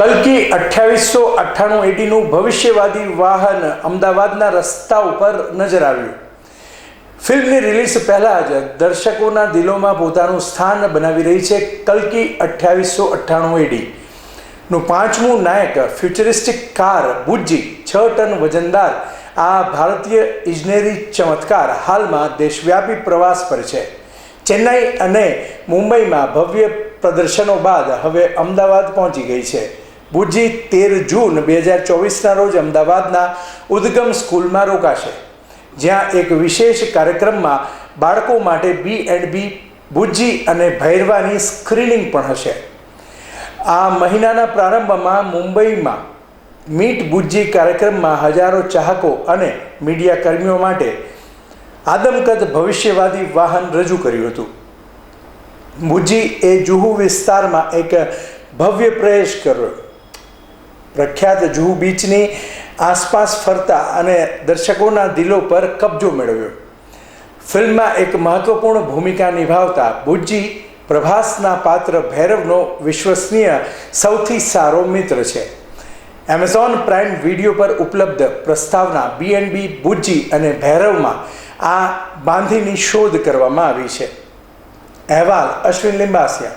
કલકી અઠ્યાવીસો અઠ્ઠાણું એટીનું ભવિષ્યવાદી વાહન અમદાવાદના રસ્તા ઉપર નજર આવ્યું. ફિલ્મની રિલીઝ પહેલાં જ દર્શકોના દિલોમાં પોતાનું સ્થાન બનાવી રહી છે કલકી અઠ્યાવીસો અઠ્ઠાણું એડી. નું પાંચમું નાયક ફ્યુચરિસ્ટિક કાર બુજ્જી, છ ટન વજનદાર, આ ભારતીય ઇજનેરી ચમત્કાર હાલમાં દેશવ્યાપી પ્રવાસ પર છે. ચેન્નાઈ અને મુંબઈમાં ભવ્ય પ્રદર્શનો બાદ હવે અમદાવાદ પહોંચી ગઈ છે. બુજ્જી તેર જૂન બે હજાર ચોવીસના રોજ અમદાવાદના ઉદ્ગમ સ્કૂલમાં રોકાશે. જ્યાં એક વિશેષ કાર્યક્રમમાં બાળકો માટે બી એન્ડ બી બુજ્જી અને ભૈરવાની સ્ક્રીનિંગ પણ હશે. આ મહિનાના પ્રારંભમાં મુંબઈમાં મીટ બુજ્જી કાર્યક્રમમાં હજારો ચાહકો અને મીડિયા કર્મીઓ માટે આદમકદ ભવિષ્યવાદી વાહન રજૂ કર્યું હતું. બુજ્જી એ જુહુ વિસ્તારમાં એક ભવ્ય પ્રયેશ કર્યો. પ્રખ્યાત જુહુ બીચની આસપાસ ફરતા અને દર્શકોના દિલો પર કબજો મેળવ્યો. ફિલ્મમાં એક મહત્વપૂર્ણ ભૂમિકા નિભાવતા બુજ્જી પ્રભાસના પાત્ર ભૈરવનો વિશ્વસનીય સૌથી સારો મિત્ર છે. એમેઝોન પ્રાઇમ વીડિયો પર ઉપલબ્ધ પ્રસ્તાવના બીએનબી બુજ્જી અને ભૈરવમાં આ બાંધીની શોધ કરવામાં આવી છે. અહેવાલ અશ્વિન લિંબાસિયા.